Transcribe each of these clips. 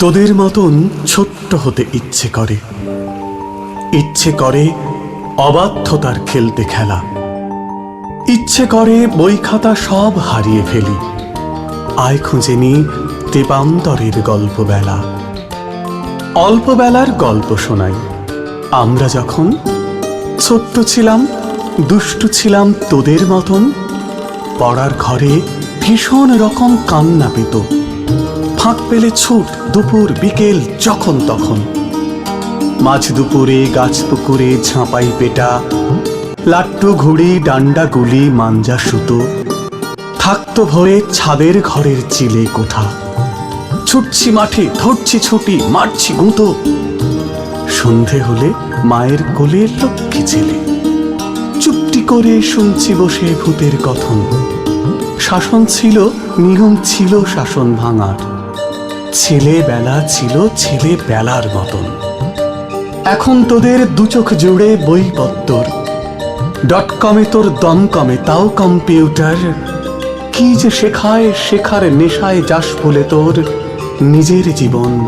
তোদের মতন ছোট্ট হতে ইচ্ছে করে। ইচ্ছে করে অবাধ্যতার খেলতে খেলা। ইচ্ছে করে বই খাতা সব হারিয়ে ফেলি। আয় খুঁজে নি তেপান্তরের গল্প বেলা অল্প বেলার গল্প শোনাই। আমরা যখন ছোট্ট ছিলাম, দুষ্টু ছিলাম তোদের মতন, পড়ার ঘরে ভীষণ রকম কান্না পেত। ফাঁক পেলে ছুট, দুপুর, বিকেল, যখন তখন। মাঝ দুপুরে গাছ পুকুরে ঝাঁপাই পেটা, লাট্টু ঘুড়ি, ডান্ডা গুলি, মাঞ্জা সুতো। থাকতো ভরে ছাদের ঘরের চিলে কোঠা ছুটছি মাঠে, ধরছি ছুটি, মারছি গুঁতো। সন্ধে হলে মায়ের কোলে লক্ষ্মী ছেলে। চুপটি করে শুনছি বসে ভূতের কথন। শাসন ছিল, নিয়ম ছিল শাসন ভাঙার। ছেলেবেলা ছিল ছেলে বেলার মতন। এখন তোদের দু চোখ জুড়ে বইপত্তর ডট কমে তোর দম কমে, তাও কম্পিউটার। কি যে শেখায়, শেখার নেশায় যাস বলে তোর নিজের জীবন।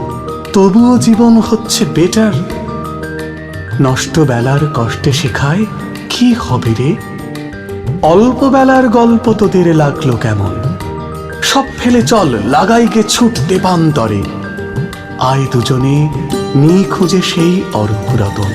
তবুও জীবন হচ্ছে বেটার নষ্ট বেলার কষ্টে শেখায়, কি হবে রে? অল্প বেলার গল্প তোদের লাগল কেমন? সব ফেলে চল লাগাই গে ছুট দেবান্তরে। আয় দুজনে নি খুঁজে সেই অর্ঘরতন